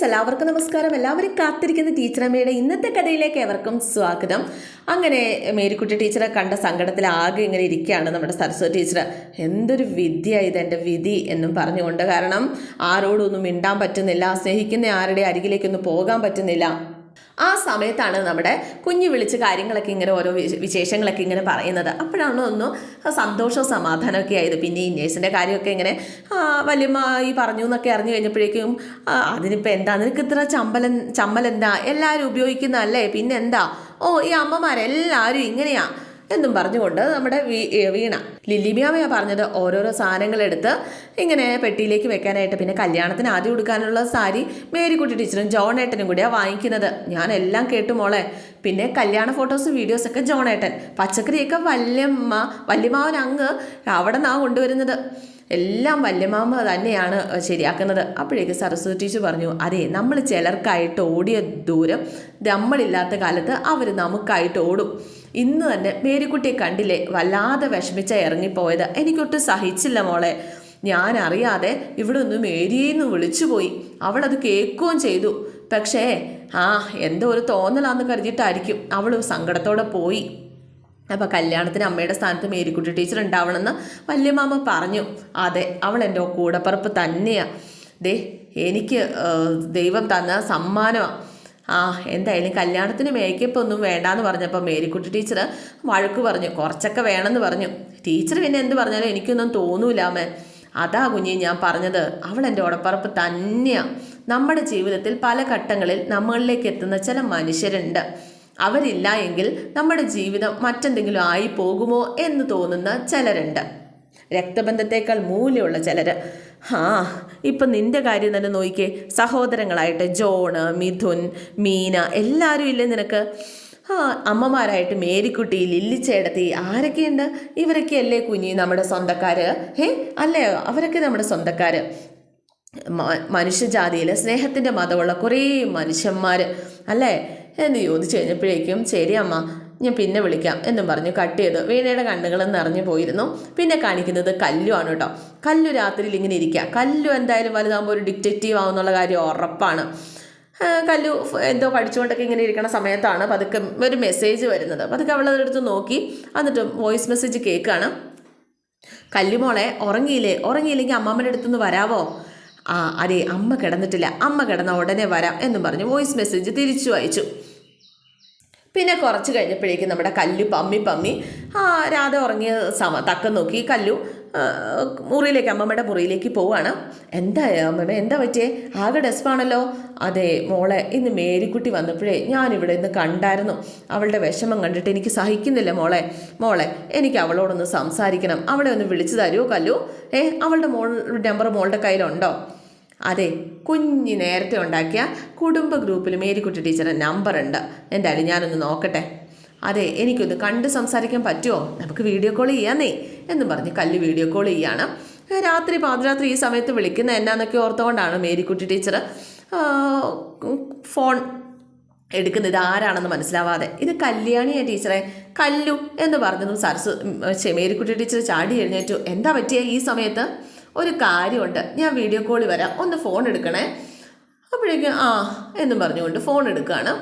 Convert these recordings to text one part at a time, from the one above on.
Friends എല്ലാവർക്കും നമസ്കാരം. എല്ലാവരും കാത്തിരിക്കുന്ന ടീച്ചറമ്മയുടെ ഇന്നത്തെ കഥയിലേക്ക് എവർക്കും സ്വാഗതം. അങ്ങനെ മേരിക്കുട്ടി ടീച്ചറെ കണ്ട സങ്കടത്തിൽ ആകെ ഇങ്ങനെ ഇരിക്കുകയാണ് നമ്മുടെ സരസ്വതി ടീച്ചർ എന്തൊരു വിദ്യ ഇത് എന്റെ വിധി എന്നും പറഞ്ഞുകൊണ്ട്. കാരണം ആരോടൊന്നും മിണ്ടാൻ പറ്റുന്നില്ല സ്നേഹിക്കുന്ന ആരുടെ അരികിലേക്കൊന്നും പോകാൻ പറ്റുന്നില്ല. ആ സമയത്താണ് നമ്മുടെ കുഞ്ഞു വിളിച്ച് കാര്യങ്ങളൊക്കെ ഇങ്ങനെ ഓരോ വിശേഷങ്ങളൊക്കെ ഇങ്ങനെ പറയുന്നത്. അപ്പോഴാണ് ഒന്ന് സന്തോഷവും സമാധാനമൊക്കെ ആയത്. പിന്നെ ഈ നേഴ്സിന്റെ കാര്യമൊക്കെ ഇങ്ങനെ വലിയമായി പറഞ്ഞു എന്നൊക്കെ അറിഞ്ഞു കഴിഞ്ഞപ്പോഴേക്കും അതിനിപ്പോൾ എന്താ? നിനക്ക് ഇത്ര ചമ്പലൻ ചമ്മലെന്താ? എല്ലാവരും ഉപയോഗിക്കുന്നതല്ലേ? പിന്നെ എന്താ ഓ ഈ അമ്മമാരെല്ലാവരും ഇങ്ങനെയാ. എന്നും പറഞ്ഞുകൊണ്ട് നമ്മുടെ വീണ ലില്ലിമിയാമയ പറഞ്ഞത് ഓരോരോ സാധനങ്ങൾ എടുത്ത് ഇങ്ങനെ പെട്ടിയിലേക്ക് വെക്കാനായിട്ട്. പിന്നെ കല്യാണത്തിന് ആദ്യം കൊടുക്കാനുള്ള സാരി മേരിക്കുട്ടി ടീച്ചറും ജോൺ ജോണേട്ടനും കൂടിയാണ് വാങ്ങിക്കുന്നത്. ഞാൻ എല്ലാം കേട്ടു മോളെ. പിന്നെ കല്യാണ ഫോട്ടോസും വീഡിയോസൊക്കെ ജോണേട്ടൻ പച്ചക്കറിയൊക്കെ വല്യമ്മ വല്യമാവൻ അങ്ങ് അവിടെ നിന്നാണ് കൊണ്ടുവരുന്നത്. എല്ലാം വല്യമാമ തന്നെയാണ് ശരിയാക്കുന്നത്. അപ്പോഴേക്ക് സരസ്വതി ടീച്ചർ പറഞ്ഞു അതെ നമ്മൾ ചിലർക്കായിട്ട് ഓടിയ ദൂരം നമ്മളില്ലാത്ത കാലത്ത് അവർ നമുക്കായിട്ട് ഓടും. ഇന്ന് തന്നെ മേരിക്കുട്ടിയെ കണ്ടില്ലേ? വല്ലാതെ വിഷമിച്ച ഇറങ്ങിപ്പോയത്. എനിക്കൊട്ടും സഹിച്ചില്ല മോളെ. ഞാൻ അറിയാതെ ഇവിടെ ഒന്ന് മേരിയെന്ന് വിളിച്ചുപോയി അവളത് കേൾക്കുകയും ചെയ്തു. പക്ഷേ ആ എന്തോ ഒരു തോന്നലാന്ന് കരുതിയിട്ടായിരിക്കും അവൾ സങ്കടത്തോടെ പോയി. അപ്പോൾ കല്യാണത്തിന് അമ്മയുടെ സ്ഥാനത്ത് മേരിക്കുട്ടി ടീച്ചർ ഉണ്ടാവണമെന്ന് വല്യമാമ പറഞ്ഞു. അതെ അവൾ എന്റെ കൂടപ്പറപ്പ് തന്നെയാണ് ദേ എനിക്ക് ദൈവം തന്ന സമ്മാനമാണ് ആ എന്തായാലും കല്യാണത്തിന് മേക്കപ്പ് ഒന്നും വേണ്ടാന്ന് പറഞ്ഞപ്പോൾ മേരിക്കുട്ടി ടീച്ചർ വഴക്ക് പറഞ്ഞു കുറച്ചൊക്കെ വേണമെന്ന് പറഞ്ഞു. ടീച്ചർ പിന്നെ എന്ത് പറഞ്ഞാലും എനിക്കൊന്നും തോന്നൂലാമേ അതാ കുഞ്ഞി ഞാൻ പറഞ്ഞത് അവൾ എന്റെ ഉടപ്പറപ്പ് തന്നെയാണ് നമ്മുടെ ജീവിതത്തിൽ പല ഘട്ടങ്ങളിൽ നമ്മളിലേക്ക് എത്തുന്ന ചില മനുഷ്യരുണ്ട്. അവരില്ല എങ്കിൽ നമ്മുടെ ജീവിതം മറ്റെന്തെങ്കിലും ആയി പോകുമോ എന്ന് തോന്നുന്ന ചിലരുണ്ട്. രക്തബന്ധത്തേക്കാൾ മൂല്യമുള്ള ചിലർ ആ ഇപ്പം നിന്റെ കാര്യം തന്നെ നോക്കിക്കേ സഹോദരങ്ങളായിട്ട് ജോണ് മിഥുൻ മീന എല്ലാവരും ഇല്ലേ നിനക്ക്? ആ അമ്മമാരായിട്ട് മേരിക്കുട്ടി ലില്ലിച്ചേടത്തി ആരൊക്കെയുണ്ട്? ഇവരൊക്കെയല്ലേ കുഞ്ഞി നമ്മുടെ സ്വന്തക്കാർ ഹേ അല്ലേ? അവരൊക്കെ നമ്മുടെ സ്വന്തക്കാർ മനുഷ്യജാതിയിൽ സ്നേഹത്തിന്റെ മതമുള്ള കുറേ മനുഷ്യന്മാർ അല്ലേ? എന്ന് ചോദിച്ചു കഴിഞ്ഞപ്പോഴേക്കും ശരി അമ്മ ഞാൻ പിന്നെ വിളിക്കാം എന്നും പറഞ്ഞു കട്ട് ചെയ്തു വീണയുടെ കണ്ണുകൾ നിറഞ്ഞു പോയിരുന്നു. പിന്നെ കാണിക്കുന്നത് കല്ലു ആണ് കേട്ടോ. കല്ലു രാത്രിയിൽ ഇങ്ങനെ ഇരിക്കുക കല്ലു എന്തായാലും വലുതാകുമ്പോൾ ഒരു ഡിറ്റക്റ്റീവ് ആവുന്നുള്ള കാര്യം ഉറപ്പാണ്. കല്ലു എന്തോ പഠിച്ചുകൊണ്ടൊക്കെ ഇങ്ങനെ ഇരിക്കണ സമയത്താണ് പതുക്കെ ഒരു മെസ്സേജ് വരുന്നത്. പതുക്കെ അവളതെടുത്ത് നോക്കി. എന്നിട്ട് വോയിസ് മെസ്സേജ് കേൾക്കുകയാണ് കല്ലുമോളെ ഉറങ്ങിയില്ലേ? ഉറങ്ങിയില്ലെങ്കിൽ അമ്മമ്മയുടെ അടുത്തുനിന്ന് വരാവോ? ആ അതെ അമ്മ കിടന്നിട്ടില്ല. അമ്മ കിടന്ന ഉടനെ വരാം എന്നും പറഞ്ഞ്. വോയിസ് മെസ്സേജ് തിരിച്ചു അയച്ചു. പിന്നെ കുറച്ച് കഴിഞ്ഞപ്പോഴേക്കും നമ്മുടെ കല്ലു പമ്മി പമ്മി ആ രാധ ഉറങ്ങിയ സമ തക്കം നോക്കി കല്ലു മുറിയിലേക്ക് അമ്മമ്മയുടെ മുറിയിലേക്ക് പോവാണ്. എന്താ അമ്മമ്മ എന്താ പറ്റിയേ? ആകെ ഡെസ്പാണല്ലോ അതെ മോളെ ഇന്ന് മേരിക്കുട്ടി വന്നപ്പോഴേ ഞാനിവിടെ ഇന്ന് കണ്ടായിരുന്നു. അവളുടെ വിഷമം കണ്ടിട്ട് എനിക്ക് സഹിക്കുന്നില്ല മോളെ. മോളെ എനിക്ക് അവളോടൊന്ന് സംസാരിക്കണം. അവളെ ഒന്ന് വിളിച്ചു തരുമോ കല്ലു? ഏ അവളുടെ മോൾ നമ്പർ മോളുടെ കയ്യിലുണ്ടോ? അതെ കുഞ്ഞ് നേരത്തെ ഉണ്ടാക്കിയ കുടുംബ ഗ്രൂപ്പിൽ മേരിക്കുട്ടി ടീച്ചറുടെ നമ്പർ ഉണ്ട് എന്തായാലും ഞാനൊന്ന് നോക്കട്ടെ. അതെ എനിക്കൊന്ന് കണ്ട് സംസാരിക്കാൻ പറ്റുമോ? നമുക്ക് വീഡിയോ കോൾ ചെയ്യാന്നേ. എന്നും പറഞ്ഞ് കല്ല് വീഡിയോ കോൾ ചെയ്യാണ്. രാത്രി പാതിരാത്രി ഈ സമയത്ത് വിളിക്കുന്ന എന്നാന്നൊക്കെ ഓർത്തുകൊണ്ടാണ് മേരിക്കുട്ടി ടീച്ചർ ഫോൺ എടുക്കുന്നത്. ആരാണെന്ന് മനസ്സിലാവാതെ. ഇത് കല്യാണിയാ ടീച്ചറെ. കല്ലു എന്ന് പറഞ്ഞതും സരസ് മേരിക്കുട്ടി ടീച്ചർ ചാടി എഴുന്നേറ്റു. എന്താ പറ്റിയ ഈ സമയത്ത്? ഒരു കാര്യമുണ്ട്. ഞാൻ വീഡിയോ കോളിൽ വരാം. ഒന്ന് ഫോൺ എടുക്കണേ. അപ്പോഴേക്കും ആ എന്നും പറഞ്ഞുകൊണ്ട് ഫോൺ എടുക്കുകയാണ്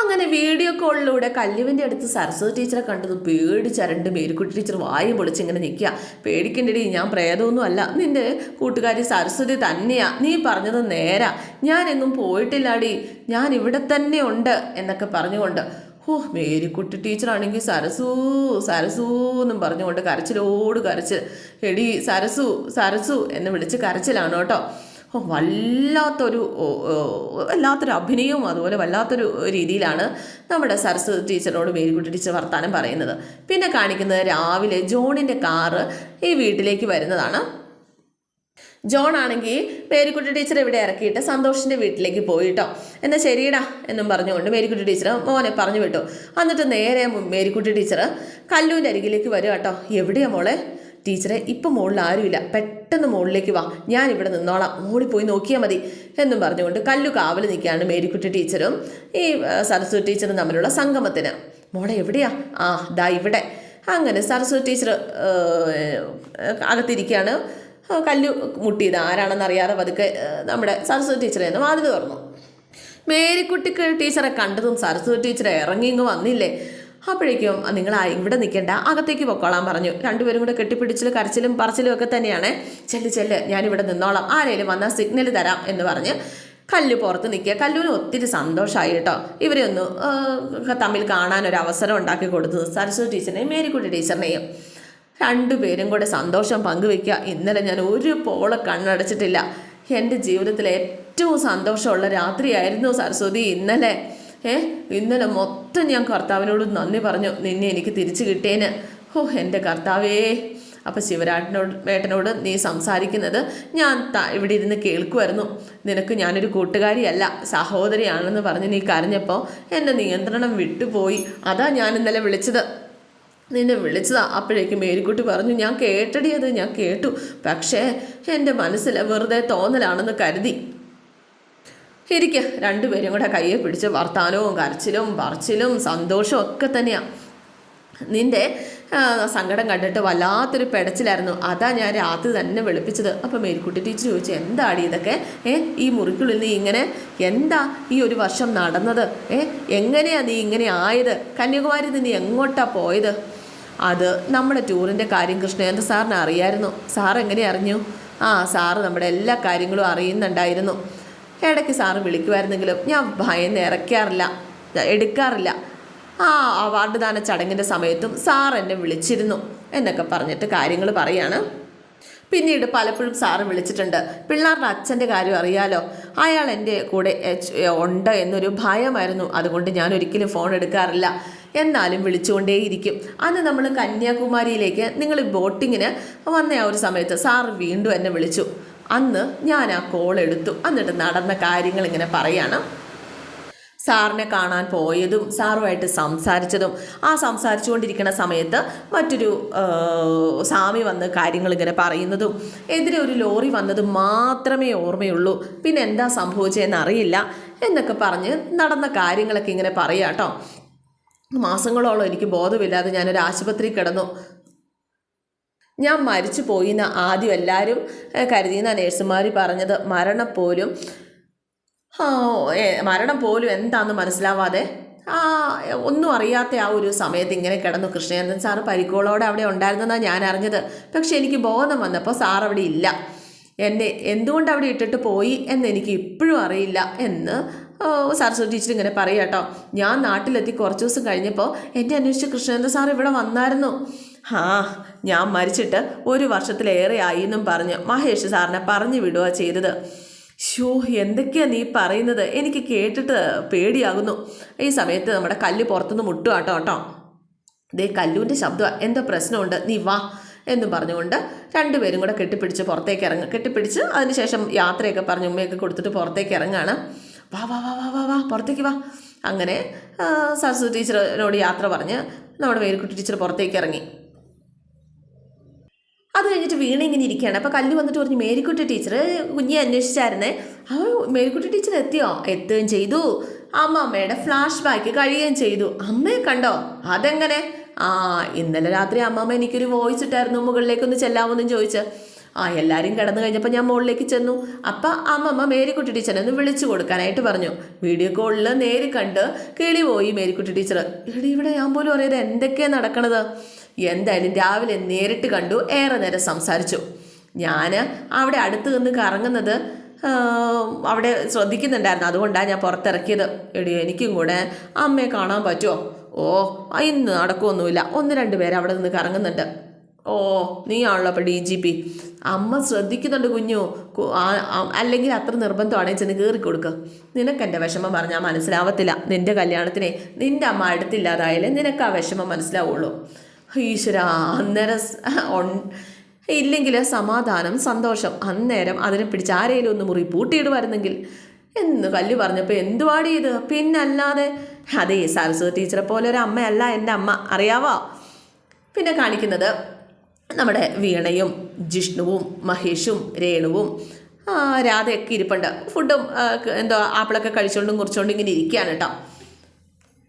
അങ്ങനെ വീഡിയോ കോളിലൂടെ കല്ലുവിന്റെ അടുത്ത് സരസ്വതി ടീച്ചറെ കണ്ടത് പേടിച്ചരണ്ട് മേരിക്കുട്ടി ടീച്ചർ വായും പൊളിച്ചിങ്ങനെ നിൽക്കുക. പേടിക്കണ്ടടി ഞാൻ പ്രേതമൊന്നും അല്ല. നിന്റെ കൂട്ടുകാരി സരസ്വതി തന്നെയാ. നീ പറഞ്ഞത് നേരാ. ഞാൻ എങ്ങും പോയിട്ടില്ലാടി. ഞാൻ ഇവിടെ തന്നെ ഉണ്ട് എന്നൊക്കെ പറഞ്ഞുകൊണ്ട് ഓ മേരിക്കുട്ടി ടീച്ചറാണെങ്കിൽ സരസൂ സരസൂ എന്നും പറഞ്ഞുകൊണ്ട് കരച്ചിലോട് കരച്ചിൽ എടി സരസു സരസു എന്ന് വിളിച്ച് കരച്ചിലാണ് കേട്ടോ. ഓ വല്ലാത്തൊരു വല്ലാത്തൊരു അഭിനയവും അതുപോലെ വല്ലാത്തൊരു രീതിയിലാണ് നമ്മുടെ സരസ് ടീച്ചറിനോട് മേരിക്കുട്ടി ടീച്ചർ വർത്താനം പറയുന്നത്. പിന്നെ കാണിക്കുന്നത് രാവിലെ ജോണിന്റെ കാറ് ഈ വീട്ടിലേക്ക് വരുന്നതാണ്. ജോൺ ആണെങ്കിൽ മേരിക്കുട്ടി ടീച്ചർ ഇവിടെ ഇറക്കിയിട്ട് സന്തോഷിന്റെ വീട്ടിലേക്ക് പോയിട്ടോ എന്നാൽ ശരിയടാ എന്നും പറഞ്ഞുകൊണ്ട് മേരിക്കുട്ടി ടീച്ചർ മോനെ പറഞ്ഞു വിട്ടു. എന്നിട്ട് നേരെ മേരിക്കുട്ടി ടീച്ചർ കല്ലൂന്റെ അരികിലേക്ക് വരും കേട്ടോ എവിടെയാ മോളെ? ടീച്ചറെ ഇപ്പം മുകളിൽ ആരുമില്ല. പെട്ടെന്ന് മുകളിലേക്ക് വാ. ഞാൻ ഇവിടെ നിന്നോളാം. ഓടിപ്പോയി നോക്കിയാൽ മതി എന്നും പറഞ്ഞുകൊണ്ട് കല്ലു കാവൽ നിൽക്കുകയാണ് മേരിക്കുട്ടി ടീച്ചറും ഈ സരസ്വതി ടീച്ചറും തമ്മിലുള്ള സംഗമത്തിന്. മോളെ എവിടെയാ? ആ ദാ ഇവിടെ. അങ്ങനെ സരസ്വതി ടീച്ചർ അകത്തിരിക്കുകയാണ്. കല്ലു മുട്ടിയത് ആരാണെന്ന് അറിയാതെ പതുക്കെ നമ്മുടെ സരസ്വതി ടീച്ചറെ വാതിൽ തുറന്നു. മേരിക്കുട്ടിക്ക് ടീച്ചറെ കണ്ടതും സരസ്വതി ടീച്ചറെ ഇറങ്ങി ഇങ്ങ് വന്നില്ലേ? അപ്പോഴേക്കും നിങ്ങൾ ഇവിടെ നിൽക്കേണ്ട അകത്തേക്ക് പൊക്കോളാൻ പറഞ്ഞു. രണ്ടുപേരും കൂടെ കെട്ടിപ്പിടിച്ചിലും കരച്ചിലും പറച്ചിലും ഒക്കെ തന്നെയാണ്. ചെല്ല് ചെല്ല് ഞാനിവിടെ നിന്നോളാം. ആരേലും വന്നാൽ സിഗ്നൽ തരാം എന്ന് പറഞ്ഞ് കല്ല് പുറത്ത് നിൽക്കുക. കല്ലുവിന് ഒത്തിരി സന്തോഷമായി കേട്ടോ. ഇവരെ തമ്മിൽ കാണാൻ ഒരു അവസരം ഉണ്ടാക്കി കൊടുത്തത് സരസ്വതി ടീച്ചറിനെയും മേരിക്കുട്ടി ടീച്ചറിനെയും. രണ്ടുപേരും കൂടെ സന്തോഷം പങ്കുവെക്കുക ഇന്നലെ ഞാൻ ഒരു പോളെ കണ്ണടച്ചിട്ടില്ല. എന്റെ ജീവിതത്തിലെ ഏറ്റവും സന്തോഷമുള്ള രാത്രിയായിരുന്നു സരസ്വതി. ഇന്നലെ ഏ ഇന്നലെ മൊത്തം ഞാൻ കർത്താവിനോട് നന്ദി പറഞ്ഞു. നിന്നെ എനിക്ക് തിരിച്ചു കിട്ടിയേന് ഓ എന്റെ കർത്താവേ. അപ്പം ശിവരാട്ടനോട് വേട്ടനോട് നീ സംസാരിക്കുന്നത് ഞാൻ ഇവിടെ ഇരുന്ന് കേൾക്കുമായിരുന്നു നിനക്ക് ഞാനൊരു കൂട്ടുകാരിയല്ല സഹോദരിയാണെന്ന് പറഞ്ഞ് നീ കരഞ്ഞപ്പോൾ എന്റെ നിയന്ത്രണം വിട്ടുപോയി. അതാ ഞാൻ ഇന്നലെ വിളിച്ചത്. നിന്നെ വിളിച്ചതാ. അപ്പോഴേക്കും മേരിക്കുട്ടി പറഞ്ഞു ഞാൻ കേട്ടടി അത് ഞാൻ കേട്ടു. പക്ഷേ എന്റെ മനസ്സിൽ വെറുതെ തോന്നലാണെന്ന് കരുതി. ഇരിക്ക. രണ്ടുപേരും കൂടെ കയ്യെ പിടിച്ച് വർത്താനവും കരച്ചിലും പറച്ചിലും സന്തോഷവും ഒക്കെ തന്നെയാണ് നിന്റെ സങ്കടം കണ്ടിട്ട് വല്ലാത്തൊരു പെടച്ചിലായിരുന്നു. അതാ ഞാൻ രാത്രി തന്നെ വെളുപ്പിച്ചത്. അപ്പോൾ മേരിക്കുട്ടി ടീച്ചർ ചോദിച്ചു എന്താടി ഇതൊക്കെ? ഏ ഈ മുറിക്കുള്ളിൽ നീ ഇങ്ങനെ എന്താ ഈ ഒരു വർഷം നടന്നത്? ഏ എങ്ങനെയാ നീ ഇങ്ങനെ ആയത്? കന്യാകുമാരി നീ എങ്ങോട്ടാ പോയത്? അത് നമ്മുടെ ടൂറിന്റെ കാര്യം കൃഷ്ണേന്ദ്ര സാറിന് അറിയായിരുന്നു. സാർ എങ്ങനെ അറിഞ്ഞു? ആ സാറ് നമ്മുടെ എല്ലാ കാര്യങ്ങളും അറിയുന്നുണ്ടായിരുന്നു. ഇടയ്ക്ക് സാറ് വിളിക്കുമായിരുന്നെങ്കിലും ഞാൻ ഭയന്ന് ഇറക്കാറില്ല എടുക്കാറില്ല. ആ അവാർഡ് ദാന ചടങ്ങിന്റെ സമയത്തും സാർ എന്നെ വിളിച്ചിരുന്നു എന്നൊക്കെ പറഞ്ഞിട്ട് കാര്യങ്ങൾ പറയാണ്. പിന്നീട് പലപ്പോഴും സാറ് വിളിച്ചിട്ടുണ്ട്. പിള്ളേരുടെ അച്ഛന്റെ കാര്യം അറിയാലോ. അയാൾ എന്റെ കൂടെ ഉണ്ട് എന്നൊരു ഭയമായിരുന്നു. അതുകൊണ്ട് ഞാൻ ഒരിക്കലും ഫോൺ എടുക്കാറില്ല. എന്നാലും വിളിച്ചുകൊണ്ടേയിരിക്കും. അന്ന് നമ്മൾ കന്യാകുമാരിയിലേക്ക് നിങ്ങൾ ബോട്ടിങ്ങിന് വന്ന ആ ഒരു സമയത്ത് സാർ വീണ്ടും എന്നെ വിളിച്ചു. അന്ന് ഞാൻ ആ കോൾ എടുത്തു. എന്നിട്ട് നടന്ന കാര്യങ്ങൾ ഇങ്ങനെ പറയാണ്. സാറിനെ കാണാൻ പോയതും സാറുമായിട്ട് സംസാരിച്ചതും ആ സംസാരിച്ചുകൊണ്ടിരിക്കുന്ന സമയത്ത് മറ്റൊരു സ്വാമി വന്ന് കാര്യങ്ങൾ ഇങ്ങനെ പറയുന്നതും എതിരെ ഒരു ലോറി വന്നതും മാത്രമേ ഓർമ്മയുള്ളൂ. പിന്നെ എന്താ സംഭവിച്ചതെന്ന് അറിയില്ല എന്നൊക്കെ പറഞ്ഞ് നടന്ന കാര്യങ്ങളൊക്കെ ഇങ്ങനെ പറയാം കേട്ടോ. മാസങ്ങളോളം എനിക്ക് ബോധമില്ലാതെ ഞാനൊരു ആശുപത്രി കിടന്നു. ഞാൻ മരിച്ചു പോയിന്ന് ആദ്യം എല്ലാവരും കരുതിയെന്ന നേഴ്സുമാർ പറഞ്ഞത്. മരണം പോലും മരണം പോലും എന്താണെന്ന് മനസ്സിലാവാതെ ആ ഒന്നും അറിയാത്ത ആ ഒരു സമയത്ത് ഇങ്ങനെ കിടന്നു കൃഷ്ണചന്ദ്രൻ സാറ് പരിക്കോളോടെ അവിടെ ഉണ്ടായിരുന്നെന്നാണ് ഞാൻ അറിഞ്ഞത്. പക്ഷെ എനിക്ക് ബോധം വന്നപ്പോൾ സാർ അവിടെ ഇല്ല. എന്നെ എന്തുകൊണ്ട് അവിടെ ഇട്ടിട്ട് പോയി എന്ന് എനിക്ക് ഇപ്പോഴും അറിയില്ല എന്ന് സരസ്വതി ടീച്ചർ ഇങ്ങനെ പറയുക കേട്ടോ. ഞാൻ നാട്ടിലെത്തി കുറച്ച് ദിവസം കഴിഞ്ഞപ്പോൾ എന്നെ അന്വേഷിച്ച് കൃഷ്ണേന്ദ്ര സാർ ഇവിടെ വന്നായിരുന്നു. ആ ഞാൻ മരിച്ചിട്ട് ഒരു വർഷത്തിലേറെ ആയി എന്നും പറഞ്ഞ് മഹേഷ് സാറിനെ പറഞ്ഞു വിടുക ചെയ്തത്. ഷോ എന്തൊക്കെയാ നീ പറയുന്നത്? എനിക്ക് കേട്ടിട്ട് പേടിയാകുന്നു. ഈ സമയത്ത് നമ്മുടെ കല്ല് പുറത്തുനിന്ന് മുട്ടുക കേട്ടോ. കേട്ടോ ദേ കല്ലുവിന്റെ ശബ്ദമാണ് എന്തോ പ്രശ്നമുണ്ട്. നീ വാ എന്ന് പറഞ്ഞുകൊണ്ട് രണ്ടുപേരും കൂടെ കെട്ടിപ്പിടിച്ച് പുറത്തേക്ക് ഇറങ്ങുക കെട്ടിപ്പിടിച്ച് അതിനുശേഷം യാത്രയൊക്കെ പറഞ്ഞ് ഉമ്മയൊക്കെ കൊടുത്തിട്ട് പുറത്തേക്ക് ഇറങ്ങുകയാണ്. വാ വാ വാ വാ വാ വാ പുറത്തേക്ക് വാ. അങ്ങനെ സരസ്വതി ടീച്ചറിനോട് യാത്ര പറഞ്ഞ് നമ്മുടെ മേരിക്കുട്ടി ടീച്ചർ പുറത്തേക്ക് ഇറങ്ങി. അത് കഴിഞ്ഞിട്ട് വീണ ഇങ്ങനെ ഇരിക്കുകയാണ്. അപ്പോൾ കല്ല് വന്നിട്ട് പറഞ്ഞു മേരിക്കുട്ടി ടീച്ചർ കുഞ്ഞെ അന്വേഷിച്ചായിരുന്നേ. ആ മേരിക്കുട്ടി ടീച്ചർ എത്തിയോ? എത്തുകയും ചെയ്തു. അമ്മമ്മയുടെ ഫ്ലാഷ് ബാക്ക് കഴിയുകയും ചെയ്തു. അമ്മയെ കണ്ടോ? അതെങ്ങനെ? ആ ഇന്നലെ രാത്രി അമ്മമ്മ എനിക്കൊരു വോയിസ് ഇട്ടായിരുന്നു. മുകളിലേക്കൊന്ന് ചെല്ലാമെന്നും ചോദിച്ച്. ആ എല്ലാവരും കിടന്നു കഴിഞ്ഞപ്പോൾ ഞാൻ മുകളിലേക്ക് ചെന്നു. അപ്പം അമ്മമ്മ മേരിക്കുട്ടി ടീച്ചറിനെ ഒന്ന് വിളിച്ചു കൊടുക്കാനായിട്ട് പറഞ്ഞു. വീഡിയോ കോളിൽ നേരി കണ്ട് കിളി പോയി മേരിക്കുട്ടി ടീച്ചർ എടി ഇവിടെ ഞാൻ പോലും അറിയാതെ എന്തൊക്കെയാണ് നടക്കണത്? എന്തായാലും രാവിലെ നേരിട്ട് കണ്ടു ഏറെ നേരം സംസാരിച്ചു. ഞാൻ അവിടെ അടുത്ത് നിന്ന് കറങ്ങുന്നത് അവിടെ ശ്രദ്ധിക്കുന്നുണ്ടായിരുന്നു. അതുകൊണ്ടാണ് ഞാൻ പുറത്തിറക്കിയത്. എടി എനിക്കും കൂടെ അമ്മയെ കാണാൻ പറ്റുമോ ഓ ഇന്ന് നടക്കുമൊന്നുമില്ല ഒന്ന് രണ്ട് പേര് അവിടെ നിന്ന് കറങ്ങുന്നുണ്ട്. ഓ നീയാണല്ലോ അപ്പോൾ ഡി ജി പി. അമ്മ ശ്രദ്ധിക്കുന്നുണ്ട് കുഞ്ഞു. അല്ലെങ്കിൽ അത്ര നിർബന്ധമാണെങ്കിൽ ചെന്ന് കയറി കൊടുക്കുക നിനക്ക് എന്റെ വിഷമം പറഞ്ഞാൽ മനസ്സിലാവത്തില്ല. നിന്റെ കല്യാണത്തിനെ നിന്റെ അമ്മ അടുത്തില്ലാതായാലേ നിനക്ക് ആ വിഷമം മനസ്സിലാവുള്ളൂ. ഈശ്വര അന്നേരം ഇല്ലെങ്കിൽ സമാധാനം സന്തോഷം അന്നേരം അതിനെ പിടിച്ച് ആരെങ്കിലും ഒന്ന് മുറി പൂട്ടിയിടുമായിരുന്നെങ്കിൽ. എന്ന് കല്ല് പറഞ്ഞപ്പോൾ എന്തുവാടി ഇത്? പിന്നല്ലാതെ അതേ സരസ്വതി ടീച്ചറെ പോലെ ഒരു അമ്മയല്ല എന്റെ അമ്മ. അറിയാവോ? പിന്നെ കാണിക്കുന്നത് നമ്മുടെ വീണയും ജിഷ്ണുവും മഹേഷും രേണുവും രാധയൊക്കെ ഇരിപ്പുണ്ട്. ഫുഡും എന്തോ ആപ്പിളൊക്കെ കഴിച്ചുകൊണ്ടും കുറിച്ചുകൊണ്ടും ഇങ്ങനെ ഇരിക്കുകയാണ് കേട്ടോ.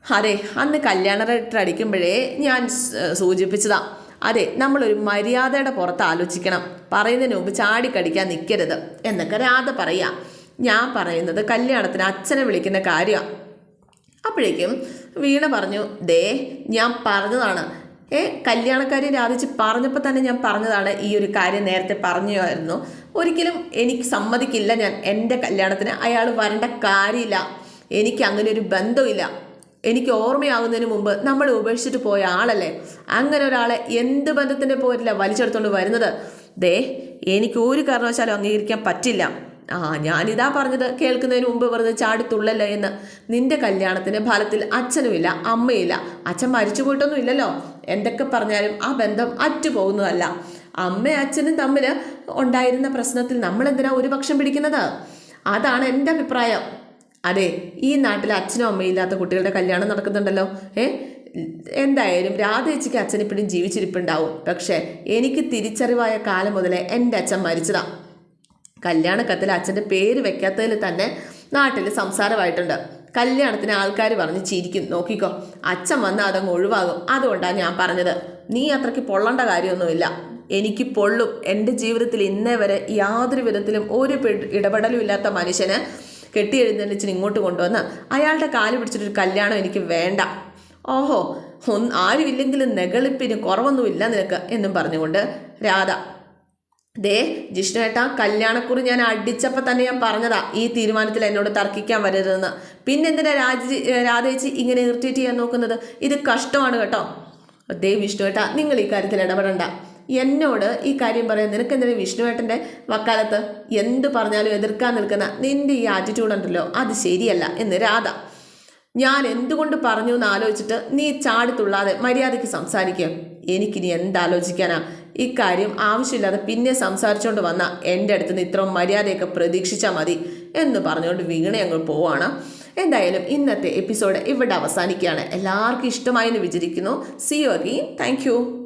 അതെ അന്ന് കല്യാണ ലെറ്റർ അടിക്കുമ്പോഴേ ഞാൻ സൂചിപ്പിച്ചതാ. അതെ നമ്മളൊരു മര്യാദയുടെ പുറത്ത് ആലോചിക്കണം. പറയുന്നതിന് മുമ്പ് ചാടിക്കടിക്കാൻ നിൽക്കരുത് എന്നൊക്കെ രാധ പറയാം. ഞാൻ പറയുന്നത് കല്യാണത്തിന് അച്ഛനെ വിളിക്കുന്ന കാര്യമാണ് അപ്പോഴേക്കും വീണ പറഞ്ഞു ദേ ഞാൻ പറഞ്ഞതാണ്. ഏ കല്യാണക്കാരി രാധിച്ച് പറഞ്ഞപ്പോൾ തന്നെ ഞാൻ പറഞ്ഞതാണ് ഈ ഒരു കാര്യം നേരത്തെ പറഞ്ഞായിരുന്നു ഒരിക്കലും എനിക്ക് സമ്മതിക്കില്ല ഞാൻ എന്റെ കല്യാണത്തിന്. അയാൾ വരേണ്ട കാര്യമില്ല. എനിക്ക് അങ്ങനെ ഒരു ബന്ധമില്ല എനിക്ക് ഓർമ്മയാകുന്നതിന് മുമ്പ് നമ്മൾ ഉപേക്ഷിച്ചിട്ട് പോയ ആളല്ലേ? അങ്ങനെ ഒരാളെ എന്ത് ബന്ധത്തിന്റെ പോരില്ല വലിച്ചെടുത്തുകൊണ്ട് വരുന്നത്? ദേ എനിക്ക് ഒരു കാരണവശാലും അംഗീകരിക്കാൻ പറ്റില്ല. ആ ഞാനിതാ പറഞ്ഞത് കേൾക്കുന്നതിന് മുമ്പ് പറഞ്ഞത് ചാടിത്തുള്ളല്ലോ എന്ന്. നിന്റെ കല്യാണത്തിന്റെ ഫലത്തിൽ അച്ഛനുമില്ല അമ്മയില്ല. അച്ഛൻ മരിച്ചു പോയിട്ടൊന്നും ഇല്ലല്ലോ. എന്തൊക്കെ പറഞ്ഞാലും ആ ബന്ധം അറ്റുപോകുന്നതല്ല. അമ്മയും അച്ഛനും തമ്മിൽ ഉണ്ടായിരുന്ന പ്രശ്നത്തിൽ നമ്മൾ എന്തിനാ ഒരു പക്ഷം പിടിക്കുന്നത്? അതാണ് എന്റെ അഭിപ്രായം. അതെ ഈ നാട്ടിൽ അച്ഛനും അമ്മയും ഇല്ലാത്ത കുട്ടികളുടെ കല്യാണം നടക്കുന്നുണ്ടല്ലോ. ഏ? എന്തായാലും രാധേച്ചിക്ക് അച്ഛൻ ഇപ്പോഴും ജീവിച്ചിരിപ്പുണ്ടാവും. പക്ഷേ എനിക്ക് തിരിച്ചറിവായ കാലം മുതലേ എന്റെ അച്ഛൻ മരിച്ചതാ. കല്യാണക്കത്തിൽ അച്ഛന്റെ പേര് വെക്കാത്തതിൽ തന്നെ നാട്ടിൽ സംസാരമായിട്ടുണ്ട്. കല്യാണത്തിന് ആൾക്കാർ പറഞ്ഞ് ചിരിക്കും. നോക്കിക്കോ അച്ഛൻ വന്നാൽ അതങ്ങ് ഒഴിവാകും. അതുകൊണ്ടാണ് ഞാൻ പറഞ്ഞത്. നീ അത്രയ്ക്ക് പൊള്ളേണ്ട കാര്യമൊന്നുമില്ല. എനിക്ക് പൊള്ളും. എന്റെ ജീവിതത്തിൽ ഇന്നേ വരെ യാതൊരു വിധത്തിലും ഒരു ഇടപെടലും ഇല്ലാത്ത മനുഷ്യന് കെട്ടിയെഴുന്നള്ളിച്ചിന് ഇങ്ങോട്ട് കൊണ്ടുവന്ന് അയാളുടെ കാൽ പിടിച്ചിട്ടൊരു കല്യാണം എനിക്ക് വേണ്ട. ഓഹോ ഒന്ന് ആരുമില്ലെങ്കിലും നെകളിപ്പിന് കുറവൊന്നുമില്ല നിനക്ക് എന്നും പറഞ്ഞുകൊണ്ട് രാധ. ദേ ജിഷ്ണുവേട്ടാ കല്യാണക്കുറി ഞാൻ അടിച്ചപ്പോൾ തന്നെ ഞാൻ പറഞ്ഞതാ ഈ തീരുമാനത്തിൽ എന്നോട് തർക്കിക്കാൻ വരരുതെന്ന്. പിന്നെന്തിനാ രാജി രാധേച്ചി ഇങ്ങനെ ഇറിറ്റേറ്റ് ചെയ്യാൻ നോക്കുന്നത്? ഇത് കഷ്ടമാണ് കേട്ടോ. ദേ വിഷ്ണുവേട്ടാ നിങ്ങൾ ഈ കാര്യത്തിൽ ഇടപെടണ്ട. എന്നോട് ഈ കാര്യം പറയാൻ നിനക്ക് എന്തിനാ വിഷ്ണുവേട്ടന്റെ വക്കാലത്ത് എന്ത് പറഞ്ഞാലും എതിർക്കാൻ നിൽക്കുന്ന നിന്റെ ഈ ആറ്റിറ്റ്യൂഡ് ഉണ്ടല്ലോ? അത് ശരിയല്ല എന്ന് രാധ. ഞാൻ എന്തുകൊണ്ട് പറഞ്ഞു എന്ന് ആലോചിച്ചിട്ട് നീ ചാടിത്തുള്ളാതെ മര്യാദയ്ക്ക് സംസാരിക്കുക എനിക്കിനി എന്താലോചിക്കാനാ? ഇക്കാര്യം ആവശ്യമില്ലാതെ പിന്നെ സംസാരിച്ചുകൊണ്ട് വന്ന എന്റെ അടുത്ത് നിന്ന് ഇത്രയും മര്യാദയൊക്കെ പ്രതീക്ഷിച്ചാൽ മതി എന്ന് പറഞ്ഞുകൊണ്ട് വീണ ഞങ്ങൾ പോവാണ്. എന്തായാലും ഇന്നത്തെ എപ്പിസോഡ് ഇവിടെ അവസാനിക്കുകയാണ്. എല്ലാവർക്കും ഇഷ്ടമായി എന്ന് വിചാരിക്കുന്നു. C U again thank